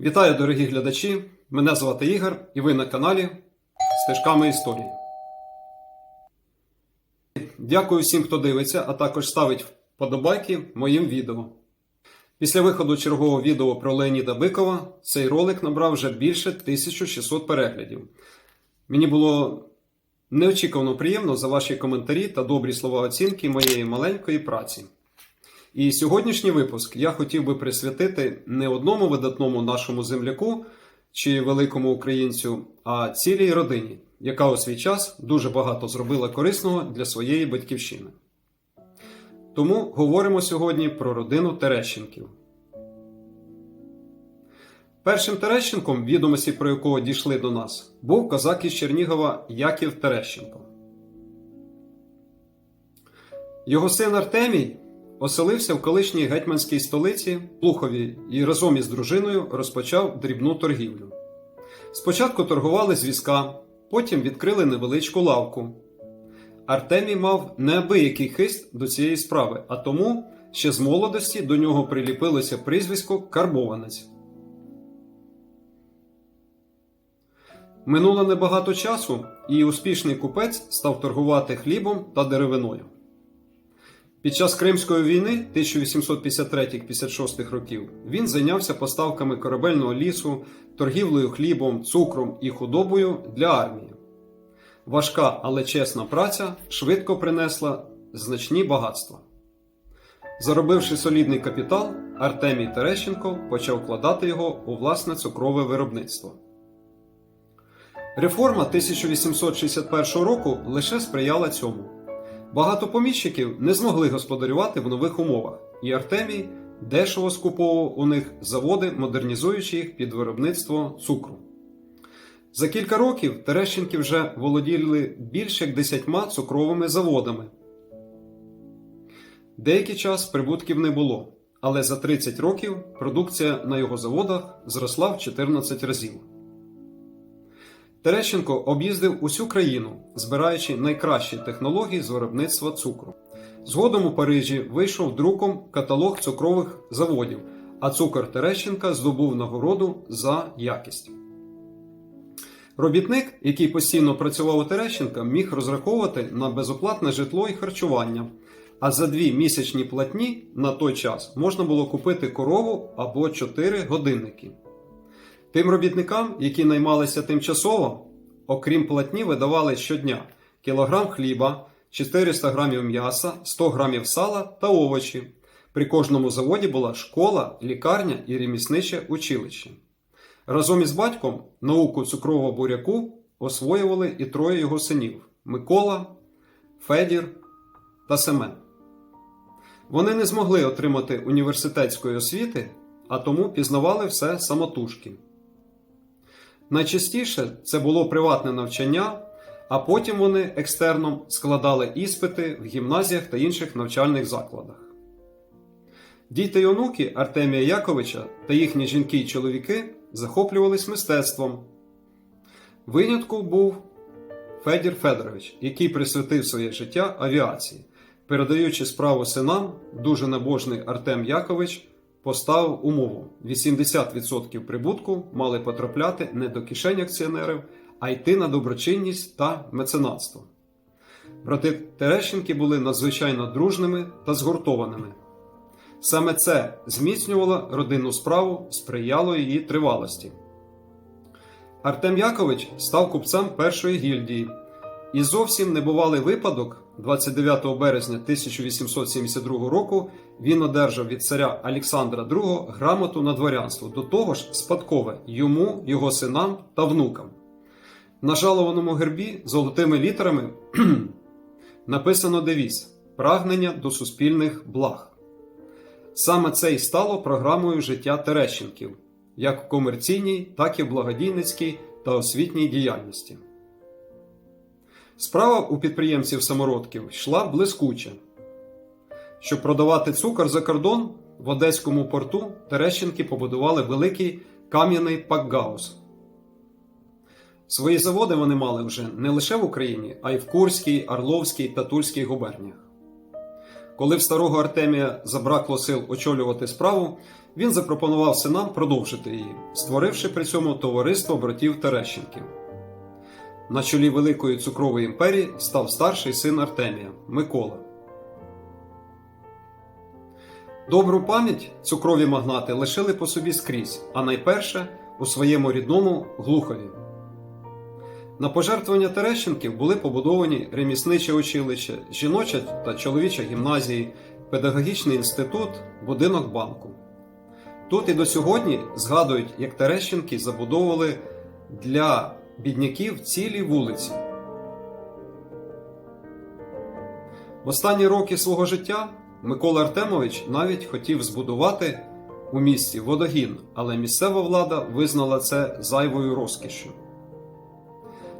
Вітаю, дорогі глядачі! Мене звати Ігор, і ви на каналі Стежками історії. Дякую всім, хто дивиться, а також ставить вподобайки моїм відео. Після виходу чергового відео про Леоніда Бикова цей ролик набрав вже більше 1600 переглядів. Мені було неочікувано приємно за ваші коментарі та добрі слова оцінки моєї маленької праці. І сьогоднішній випуск я хотів би присвятити не одному видатному нашому земляку чи великому українцю, а цілій родині, яка у свій час дуже багато зробила корисного для своєї батьківщини. Тому говоримо сьогодні про родину Терещенків. Першим Терещенком, відомості про якого дійшли до нас, був козак із Чернігова Яків Терещенко. Його син Артемій оселився в колишній гетьманській столиці Плухові і разом із дружиною розпочав дрібну торгівлю. Спочатку торгували з візка, потім відкрили невеличку лавку. Артемій мав неабиякий хист до цієї справи, а тому ще з молодості до нього приліпилося прізвисько Карбованець. Минуло небагато часу, і успішний купець став торгувати хлібом та деревиною. Під час Кримської війни 1853-56 років він зайнявся поставками корабельного лісу, торгівлею хлібом, цукром і худобою для армії. Важка, але чесна праця швидко принесла значні багатства. Заробивши солідний капітал, Артемій Терещенко почав вкладати його у власне цукрове виробництво. Реформа 1861 року лише сприяла цьому. Багато поміщиків не змогли господарювати в нових умовах, і Артемій дешево скуповував у них заводи, модернізуючи їх під виробництво цукру. За кілька років Терещенки вже володіли більш як десятьма цукровими заводами. Деякий час прибутків не було, але за 30 років продукція на його заводах зросла в 14 разів. Терещенко об'їздив усю країну, збираючи найкращі технології з виробництва цукру. Згодом у Парижі вийшов друком каталог цукрових заводів, а цукор Терещенка здобув нагороду за якість. Робітник, який постійно працював у Терещенка, міг розраховувати на безоплатне житло і харчування, а за дві місячні платні на той час можна було купити корову або чотири годинники. Тим робітникам, які наймалися тимчасово, окрім платні, видавали щодня кілограм хліба, 400 грамів м'яса, 100 грамів сала та овочі. При кожному заводі була школа, лікарня і ремісниче училище. Разом із батьком науку цукрового буряку освоювали і троє його синів Микола, Федір та Семен. Вони не змогли отримати університетської освіти, а тому пізнавали все самотужки. Найчастіше це було приватне навчання, а потім вони екстерном складали іспити в гімназіях та інших навчальних закладах. Діти й онуки Артемія Яковича та їхні жінки й чоловіки захоплювались мистецтвом. Винятком був Федір Федорович, який присвятив своє життя авіації, передаючи справу синам, дуже набожний Артем Якович поставив умову: 80% прибутку мали потрапляти не до кишень акціонерів, а йти на доброчинність та меценатство. Брати Терещенки були надзвичайно дружними та згуртованими. Саме це зміцнювало родинну справу, сприяло її тривалості. Артем Якович став купцем першої гільдії, і зовсім небувалий випадок 29 березня 1872 року він одержав від царя Олександра II грамоту на дворянство, до того ж спадкове йому, його синам та внукам. На жалованому гербі золотими літерами написано девіз Прагнення до суспільних благ. Саме це й стало програмою життя Терещенків, як в комерційній, так і в благодійницькій та освітній діяльності. Справа у підприємців самородків йшла блискуче. Щоб продавати цукор за кордон, в Одеському порту Терещенки побудували великий кам'яний пакгаус. Свої заводи вони мали вже не лише в Україні, а й в Курській, Орловській та Тульській губерніях. Коли в старого Артемія забракло сил очолювати справу, він запропонував синам продовжити її, створивши при цьому товариство братів Терещенків. На чолі Великої цукрової імперії став старший син Артемія Микола. Добру пам'ять цукрові магнати лишили по собі скрізь, а найперше у своєму рідному Глухові. На пожертвування Терещенків були побудовані ремісниче училище, жіноча та чоловіча гімназії, педагогічний інститут, будинок банку. Тут і до сьогодні згадують, як Терещенки забудовували для бідняків цілі вулиці. В останні роки свого життя Микола Артемович навіть хотів збудувати у місті водогін, але місцева влада визнала це зайвою розкішшю.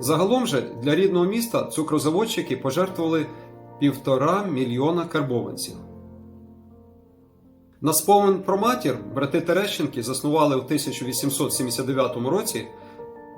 Загалом же для рідного міста цукрозаводчики пожертвували півтора мільйона карбованців. На спомин про матір брати Терещенки заснували в 1879 році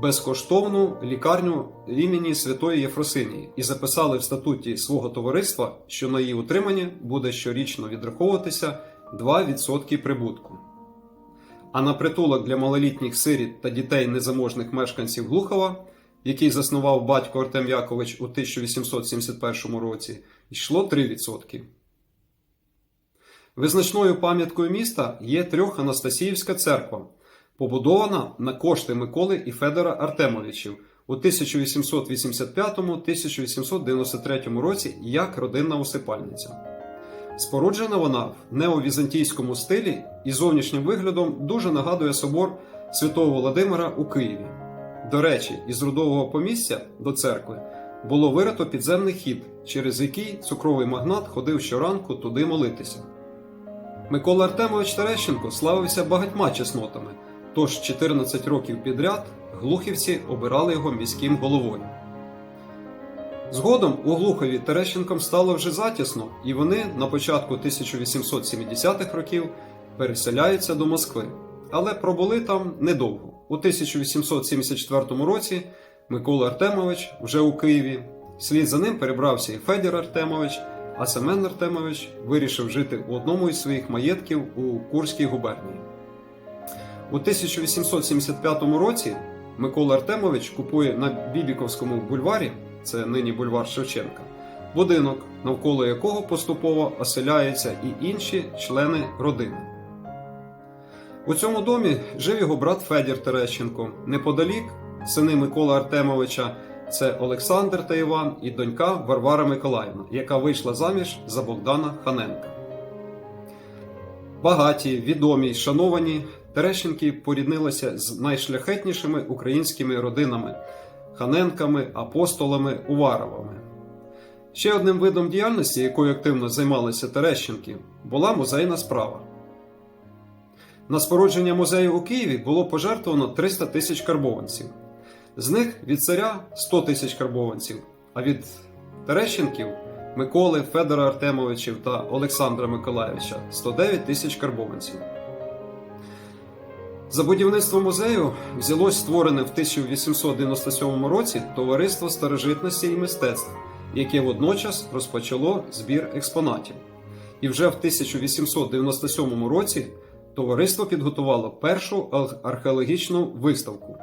безкоштовну лікарню імені Святої Єфросинії і записали в статуті свого товариства, що на її утримання буде щорічно відраховуватися 2% прибутку. А на притулок для малолітніх сиріт та дітей незаможних мешканців Глухова, який заснував батько Артем Якович у 1871 році, йшло 3%. Визначною пам'яткою міста є трьоханастасіївська церква, побудована на кошти Миколи і Федора Артемовичів у 1885-1893 році як родинна усипальниця. Споруджена вона в неовізантійському стилі і зовнішнім виглядом дуже нагадує собор Святого Володимира у Києві. До речі, із рудового помістя до церкви було вирито підземний хід, через який цукровий магнат ходив щоранку туди молитися. Микола Артемович Терещенко славився багатьма чеснотами, тож 14 років підряд глухівці обирали його міським головою. Згодом у Глухові Терещенком стало вже затісно, і вони на початку 1870-х років переселяються до Москви, але пробули там недовго. У 1874 році Микола Артемович вже у Києві. Слід за ним перебрався і Федір Артемович, а Семен Артемович вирішив жити у одному із своїх маєтків у Курській губернії. У 1875 році Микола Артемович купує на Бібіковському бульварі, це нині бульвар Шевченка, будинок, навколо якого поступово оселяються і інші члени родини. У цьому домі жив його брат Федір Терещенко. Неподалік сини Миколи Артемовича це Олександр та Іван і донька Варвара Миколаївна, яка вийшла заміж за Богдана Ханенка. Багаті, відомі шановані Терещенки поріднилися з найшляхетнішими українськими родинами Ханенками, апостолами, Уваровими. Ще одним видом діяльності, якою активно займалися Терещенки, була музейна справа. На спорудження музею у Києві було пожертвовано 300 тисяч карбованців. З них від царя 100 тисяч карбованців, а від Терещенків Миколи, Федора Артемовичів та Олександра Миколаєвича 109 тисяч карбованців. За будівництво музею взялось створене в 1897 році Товариство старожитності і мистецтв, яке водночас розпочало збір експонатів. І вже в 1897 році товариство підготувало першу археологічну виставку.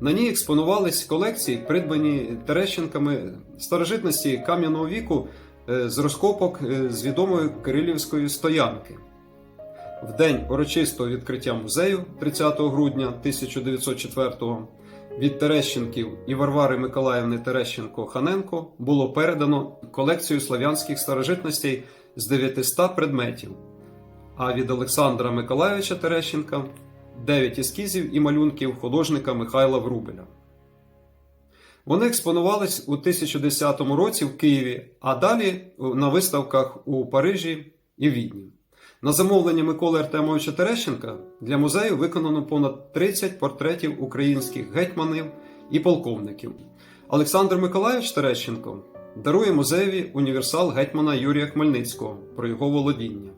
На ній експонувались колекції, придбані Терещенками старожитності кам'яного віку е, з розкопок е, з відомої Кирилівської стоянки. В день урочистого відкриття музею 30 грудня 1904-го від Терещенків і Варвари Миколаївни Терещенко-Ханенко було передано колекцію слав'янських старожитностей з 900 предметів, а від Олександра Миколаївича Терещенка 9 ескізів і малюнків художника Михайла Врубеля. Вони експонувались у 1010 році в Києві, а далі на виставках у Парижі і Відні. На замовлення Миколи Артемовича Терещенка для музею виконано понад 30 портретів українських гетьманів і полковників. Олександр Миколаївич Терещенко дарує музеєві універсал гетьмана Юрія Хмельницького про його володіння.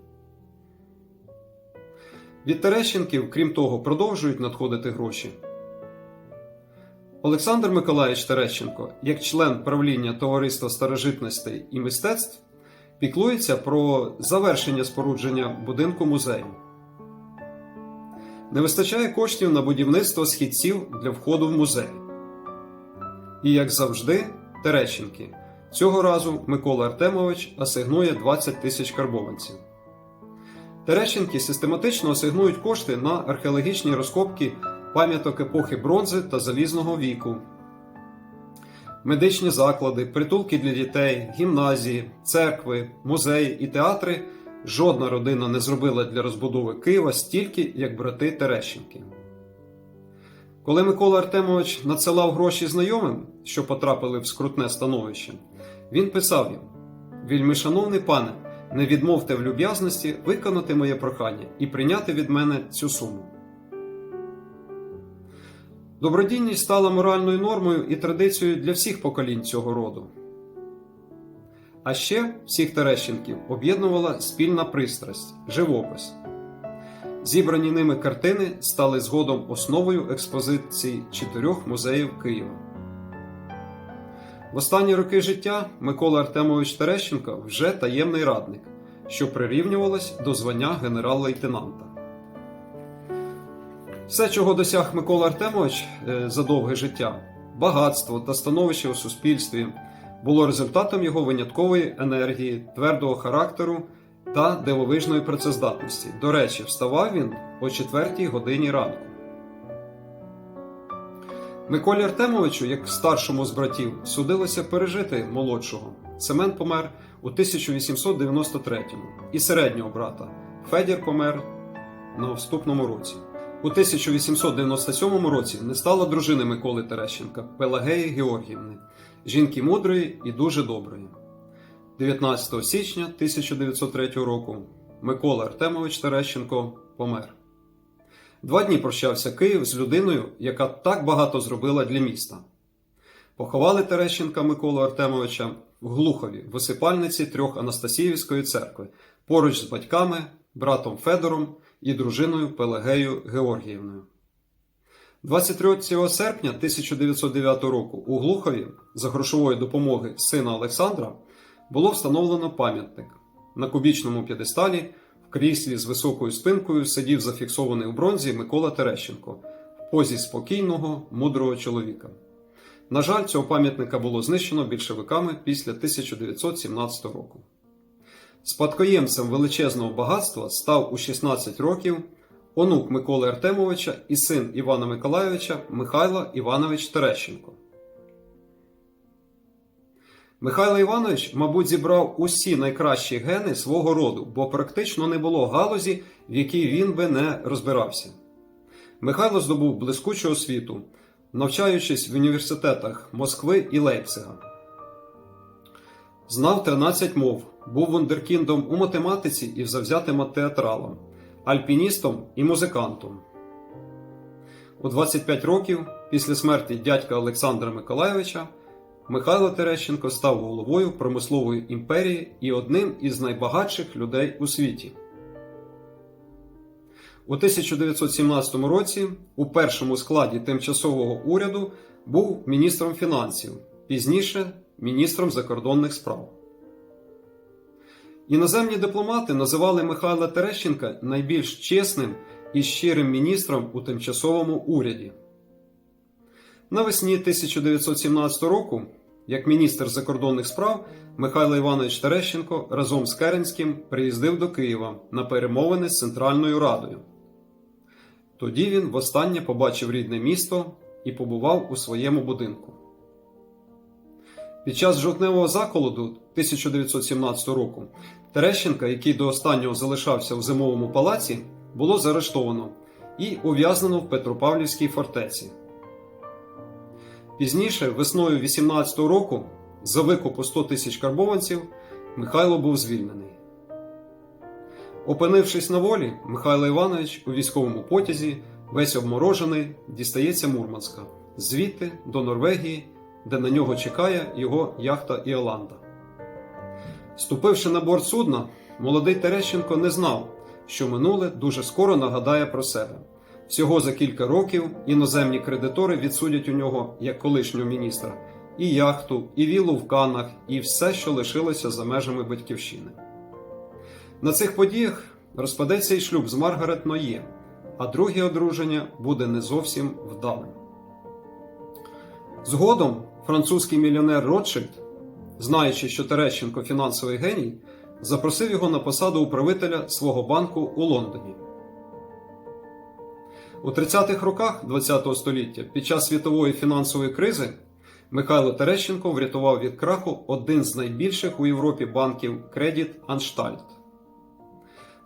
Від Терещенків, крім того, продовжують надходити гроші. Олександр Миколаївич Терещенко, як член правління Товариства старожитностей і мистецтв, піклується про завершення спорудження будинку музею. Не вистачає коштів на будівництво східців для входу в музей. І, як завжди, Терещенки. Цього разу Микола Артемович асигнує 20 тисяч карбованців. Терещенки систематично асигнують кошти на археологічні розкопки пам'яток епохи бронзи та залізного віку, медичні заклади, притулки для дітей, гімназії, церкви, музеї і театри жодна родина не зробила для розбудови Києва стільки, як брати Терещенки. Коли Микола Артемович надсилав гроші знайомим, що потрапили в скрутне становище, він писав їм: Вільми, шановний пане, не відмовте в люб'язності виконати моє прохання і прийняти від мене цю суму. Добродійність стала моральною нормою і традицією для всіх поколінь цього роду. А ще всіх Терещенків об'єднувала спільна пристрасть живопис. Зібрані ними картини стали згодом основою експозиції чотирьох музеїв Києва. В останні роки життя Микола Артемович Терещенко вже таємний радник, що прирівнювалось до звання генерал-лейтенанта. Все, чого досяг Микола Артемович е, за довге життя, багатство та становище у суспільстві, було результатом його виняткової енергії, твердого характеру та дивовижної працездатності. До речі, вставав він о 4 годині ранку. Миколі Артемовичу, як старшому з братів, судилося пережити молодшого. Семен помер у 1893-му, і середнього брата Федір помер на вступному році. У 1897 році не стало дружини Миколи Терещенка Пелагеї Георгіївни, жінки мудрої і дуже доброї. 19 січня 1903 року Микола Артемович Терещенко помер. Два дні прощався Київ з людиною, яка так багато зробила для міста. Поховали Терещенка Миколу Артемовича в Глухові, в осипальниці трьох Анастасіївської церкви, поруч з батьками, братом Федором і дружиною Пелагею Георгіївною. 23 серпня 1909 року у Глухові за грошової допомоги сина Олександра було встановлено пам'ятник. На кубічному п'єдесталі в кріслі з високою спинкою сидів зафіксований у бронзі Микола Терещенко в позі спокійного, мудрого чоловіка. На жаль, цього пам'ятника було знищено більшовиками після 1917 року. Спадкоємцем величезного багатства став у 16 років онук Миколи Артемовича і син Івана Миколайовича Михайло Іванович Терещенко. Михайло Іванович, мабуть, зібрав усі найкращі гени свого роду, бо практично не було галузі, в якій він би не розбирався. Михайло здобув блискучу освіту, навчаючись в університетах Москви і Лейпцига. Знав 13 мов, був вундеркіндом у математиці і завзятим театралом, альпіністом і музикантом. У 25 років після смерті дядька Олександра Миколайовича Михайло Терещенко став головою промислової імперії і одним із найбагатших людей у світі. У 1917 році у першому складі тимчасового уряду був міністром фінансів, пізніше міністром закордонних справ. Іноземні дипломати називали Михайла Терещенка найбільш чесним і щирим міністром у тимчасовому уряді. Навесні 1917 року, як міністр закордонних справ, Михайло Іванович Терещенко разом з Керенським приїздив до Києва на перемовини з Центральною Радою. Тоді він востаннє побачив рідне місто і побував у своєму будинку. Під час жовтневого заколоду 1917 року Терещенка, який до останнього залишався в зимовому палаці, було заарештовано і ув'язнено в Петропавлівській фортеці. Пізніше, весною 18-го року, за викупу 100 тисяч карбованців, Михайло був звільнений. Опинившись на волі, Михайло Іванович у військовому потязі, весь обморожений, дістається Мурманська, звідти до Норвегії, де на нього чекає його яхта Іоланда. Ступивши на борт судна, молодий Терещенко не знав, що минуле дуже скоро нагадає про себе. Всього за кілька років іноземні кредитори відсудять у нього як колишнього міністра і яхту, і віллу в Каннах, і все, що лишилося за межами батьківщини. На цих подіях розпадеться і шлюб з Маргарет Ноє, а друге одруження буде не зовсім вдалим. Згодом французький мільйонер Ротшильд, знаючи, що Терещенко фінансовий геній, запросив його на посаду управителя свого банку у Лондоні. У 30-х роках ХХ століття під час світової фінансової кризи Михайло Терещенко врятував від краху один з найбільших у Європі банків Кредіт Anstalt.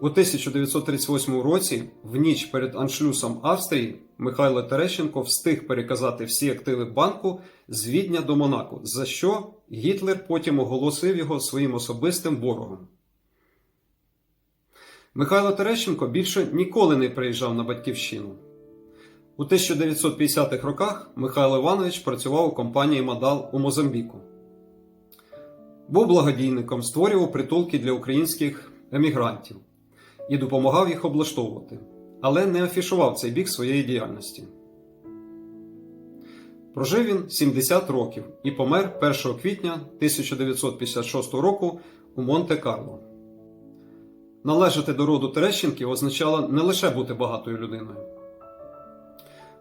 У 1938 році, в ніч перед аншлюсом Австрії, Михайло Терещенко встиг переказати всі активи банку з Відня до Монако, за що Гітлер потім оголосив його своїм особистим ворогом. Михайло Терещенко більше ніколи не приїжджав на батьківщину. У 1950-х роках Михайло Іванович працював у компанії Мадал у Мозамбіку. Був благодійником, створював притулки для українських емігрантів і допомагав їх облаштовувати, але не афішував цей бік своєї діяльності. Прожив він 70 років і помер 1 квітня 1956 року у Монте-Карло. Належати до роду Терещенків означало не лише бути багатою людиною.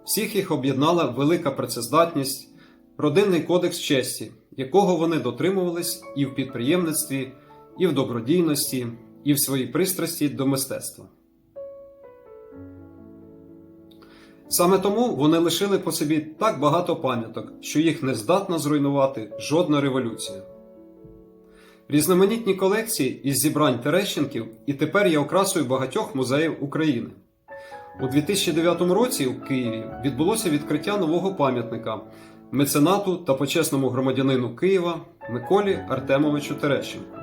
Всіх їх об'єднала велика працездатність, родинний кодекс честі, якого вони дотримувались і в підприємництві, і в добродійності, і в своїй пристрасті до мистецтва. Саме тому вони лишили по собі так багато пам'яток, що їх не здатна зруйнувати жодна революція. Різноманітні колекції із зібрань Терещенків і тепер є окрасою багатьох музеїв України. У 2009 році у Києві відбулося відкриття нового пам'ятника меценату та почесному громадянину Києва Миколі Артемовичу Терещенку.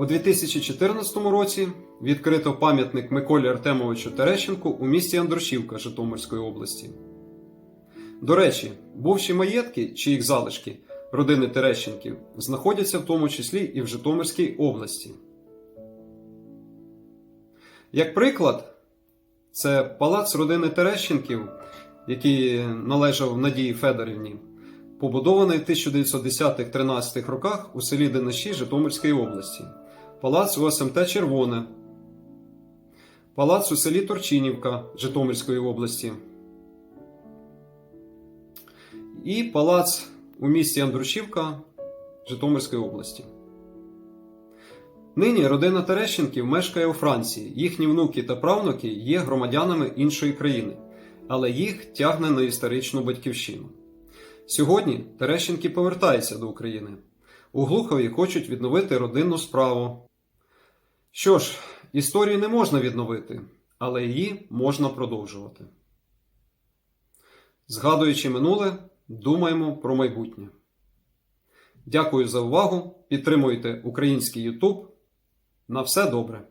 У 2014 році відкрито пам'ятник Миколі Артемовичу Терещенку у місті Андрушівка Житомирської області. До речі, бувші маєтки чи їх залишки родини Терещенків знаходяться в тому числі і в Житомирській області. Як приклад, це палац родини Терещенків, який належав Надії Федорівні, побудований в 1910-13 роках у селі Дениші Житомирської області, палац у СМТ Червоне, палац у селі Торчинівка Житомирської області і палац у місті Андрушівка Житомирської області. Нині родина Терещенків мешкає у Франції. Їхні внуки та правнуки є громадянами іншої країни, але їх тягне на історичну батьківщину. Сьогодні Терещенки повертаються до України. У Глухові хочуть відновити родинну справу. Що ж, історію не можна відновити, але її можна продовжувати. Згадуючи минуле, думаємо про майбутнє. Дякую за увагу. Підтримуйте український YouTube. На все добре!